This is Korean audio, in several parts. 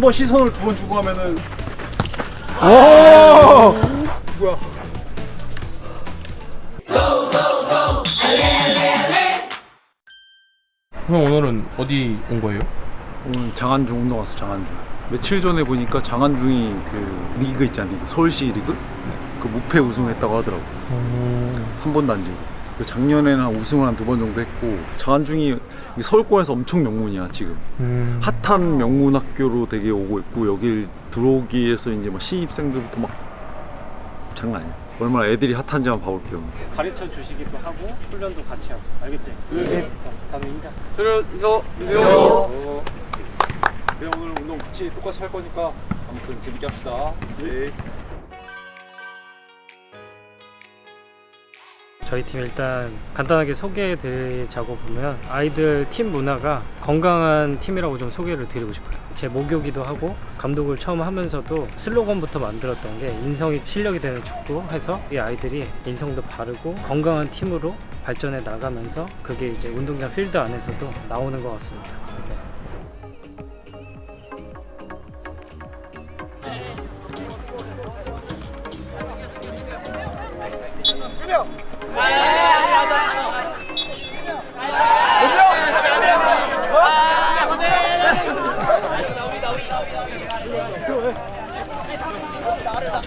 한 번 시선을 두 번 주고 하면은 오! 뭐야? 형 오늘은 어디 온 거예요? 오늘 장안중 운동 왔어 장안중. 며칠 전에 보니까 장안중이 그 리그 있잖아 리그 서울시 리그 그 무패 우승했다고 하더라고. 한 번도 안 지고. 작년에는 한 우승을 한 두 번 정도 했고 장안중이 이 서울권에서 엄청 명문이야 지금. 음. 핫한 명문 학교로 되게 오고 있고 여길 들어오기 위해서 이제 뭐 신입생들부터 막 장난 아니야. 얼마나 애들이 핫한지 한번 봐볼게요. 가르쳐 주시기도 하고 훈련도 같이 하고 알겠지? 네. 자, 다음에 인사. 저는 인서 어, 네, 오늘 운동 같이 똑같이 할 거니까 아무튼 재밌게 합시다. 네. 저희 팀 일단 간단하게 소개해 드리자고 보면 아이들 팀 문화가 건강한 팀이라고 좀 소개를 드리고 싶어요. 제 목요기도 하고 감독을 처음 하면서도 슬로건부터 만들었던 게 인성이 실력이 되는 축구 해서 이 아이들이 인성도 바르고 건강한 팀으로 발전해 나가면서 그게 이제 운동장 필드 안에서도 나오는 것 같습니다.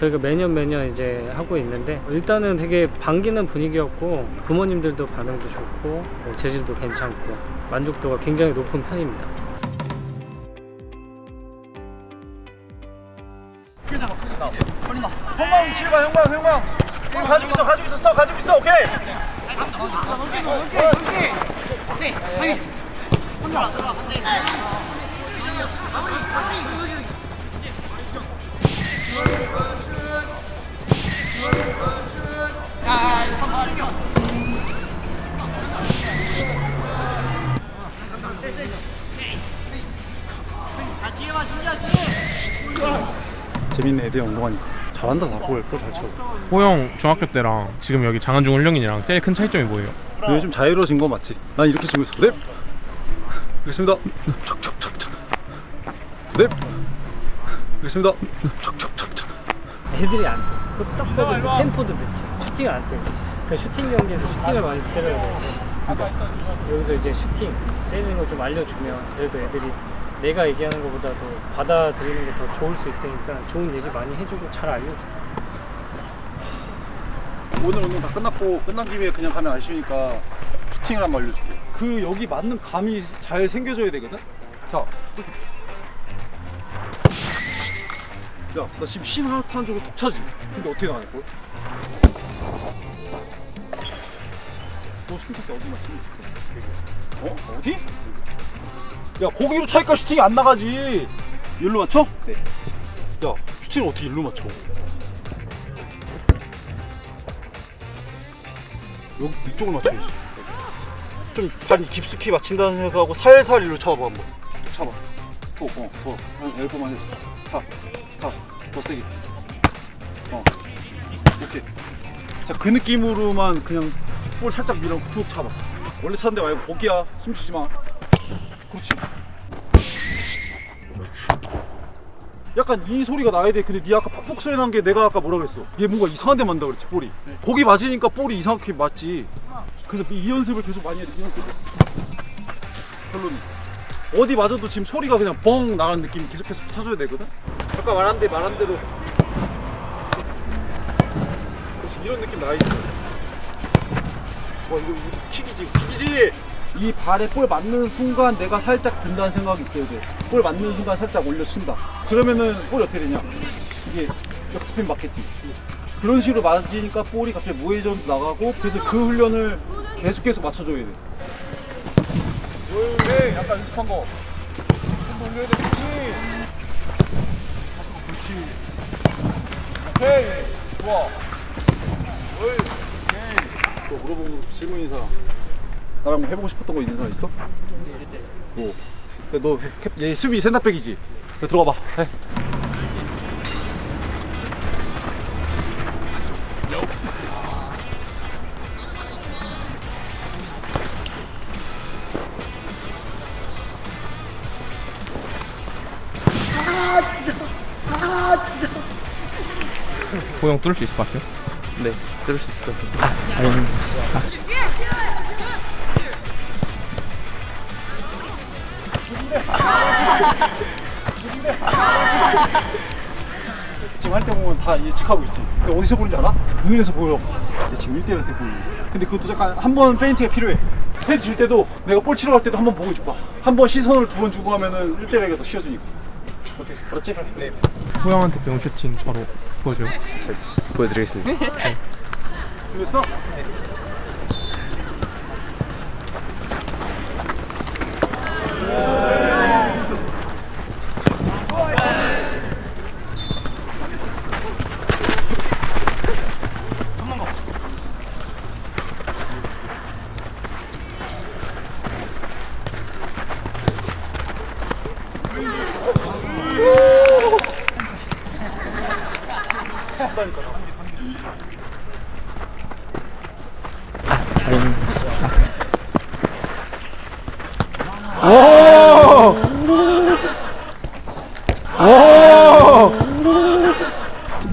저희가 매년 매년 이제 하고 있는데 일단은 되게 반기는 분위기였고 부모님들도 반응도 좋고 뭐 재질도 괜찮고 만족도가 굉장히 높은 편입니다. 형광 실바 형광 형광 이거 가지고 있어 가지고 있어 스톱 가지고 있어 오케이 재밌네 애들 운동하니까 잘한다 나볼 볼잘 쳐. 호영 중학교 때랑 지금 여기 장안중 훈련이랑 제일 큰 차이점이 뭐예요? 요즘 자유로워진 거 맞지? 난 이렇게 치고 있어. 네. 알겠습니다. 척척척척. 네. 알겠습니다. 척척척척. 애들이 안 돼. 끄떡거리고 템포도 늦지. 슈팅을 안 때. 그 슈팅 경기에서 슈팅을 많이 때려야 돼. 그러니까 여기서 이제 슈팅 때리는 거좀 알려주면 그래도 애들이 내가 얘기하는 것보다도 받아들이는 게 더 좋을 수 있으니까 좋은 얘기 많이 해주고 잘 알려줘. 오늘 운동 다 끝났고 끝난 김에 그냥 가면 아쉬우니까 슈팅을 한번 알려줄게. 그 여기 맞는 감이 잘 생겨져야 되거든. 자. 야, 나 지금 신 하나 타는 쪽으로 톡 차지. 근데 어떻게 나갈 걸? 너 슈팅 때 어디 맞지? 어? 어디? 야, 거기로 차니까 슈팅이 안 나가지. 일로 맞춰? 네. 야, 슈팅을 어떻게 일로 맞춰? 여기 이쪽을 맞춰야지. 좀 발이 깊숙이 맞힌다는 생각하고 살살 일로 쳐봐 한번. 쳐봐. 더, 어, 더. 한열 번만 해. 타, 타. 더 세게. 어. 오케이. 자, 그 느낌으로만 그냥 볼 살짝 밀어 툭 차봐. 원래 차는데 말고 거기야. 힘 주지 마. 그렇지. 약간 이 소리가 나야 돼. 근데 네 아까 팍팍 소리 난 게 내가 아까 뭐라 그랬어? 얘 뭔가 이상한 데 맞는다 그랬지, 볼이. 거기 맞으니까 볼이 이상하게 맞지. 그래서 이 연습을 계속 많이 해야 돼. 이 연습을. 결론은 어디 맞아도 지금 소리가 그냥 뻥 나가는 느낌 계속해서 찾아야 되거든. 아까 말한 데 말한 대로. 그렇지 이런 느낌 나야지. 와 이거, 이거 킥이지, 킥이지. 이 발에 볼 맞는 순간 내가 살짝 든다는 생각이 있어야 돼. 볼 맞는 순간 살짝 올려친다. 그러면은 볼이 어떻게 되냐? 이게 역스핀 맞겠지. 그런 식으로 맞으니까 볼이 갑자기 무회전 나가고 그래서 그 훈련을 계속 계속 맞춰줘야 돼. 왜 약간 연습한 거. 손도 올려야 돼. 그렇지. 물어보고 질문 인사 나랑 뭐 해보고 싶었던 거 있는 사람 있어? 뭐? 야, 너 캡- 얘 수비 센터백이지? 야, 들어가 봐. 해. 아, 아, 호영 뚫을 수 있을 것 같아요. 네, 들을 수 있을 것 같습니다. 지금 할 때 보면 다 예측하고 있지. 근데 어디서 보는지 알아? 눈에서 보여. 얘 지금 1대1 할때 보이는 거. 근데 그것도 잠깐 한 번 페인트가 필요해. 페인트 질 때도 내가 볼 치러 갈 때도 한 번 보고 줘봐. 한번 시선을 두 번 주고 하면은 1대1에게 더 쉬워지니까. 오케이. 알았지? 네. 호영한테 배운 슈팅 바로 보여줘요. 보여드리겠습니다. 준비했어?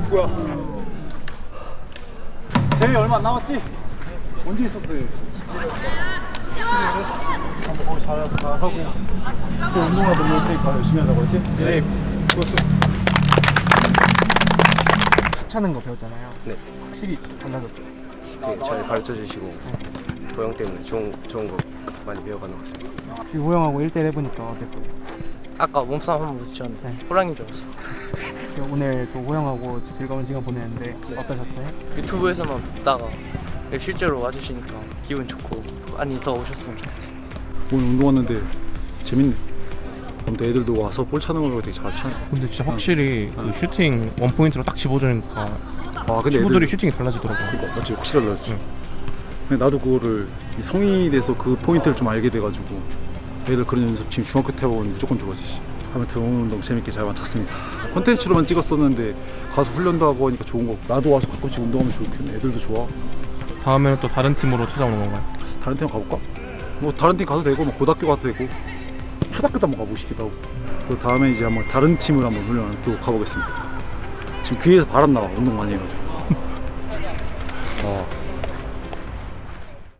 뭐야? 대회 얼마 안 남았지? 언제 있었대? 한번 거기 잘 하고 또 운동하다 올 테니까 열심히 하자고 했지? 네. 좋았어. 차는 거 배웠잖아요. 네. 확실히 달라졌죠. 네, 잘 가르쳐 주시고 보영 때문에 좋은 좋은 거 많이 배워가는 것 같습니다. 혹시 호영하고 1대1 해보니까 어땠어요? 아까 몸싸움 한번 붙였는데 네. 호랑이인 줄 알았어 오늘 또 호영하고 즐거운 시간 보냈는데 어떠셨어요? 유튜브에서만 보다가 실제로 와주시니까 기분 좋고 많이 더 오셨으면 좋겠어요 오늘 운동 왔는데 재밌네. 아무튼 애들도 와서 볼 차는 걸 되게 잘 차네. 근데 진짜 확실히 그 슈팅 원 포인트로 딱 집어주니까 아 근데 친구들이 애들 슈팅이 달라지더라고요. 그거 맞지 확실히 달라졌지. 근데 나도 그거를 이 성인이 돼서 그 포인트를 좀 알게 돼가지고 애들 그런 연습 지금 중학교 때 보면 무조건 좋아지지. 아무튼 오늘 운동 재밌게 잘 마쳤습니다. 컨텐츠로만 찍었었는데 가서 훈련도 하고 하니까 좋은 거. 나도 와서 가끔씩 운동하면 좋겠네. 애들도 좋아. 다음에는 또 다른 팀으로 찾아오는 건가요? 다른 팀 가볼까? 뭐 다른 팀 가도 되고 뭐 고등학교 가도 되고 초등학교도 한번 가보고 싶기도 하고 또 다음에 이제 한번 다른 팀을 한번 훈련 또 가보겠습니다. 지금 귀에서 바람 나와 운동 많이 해가지고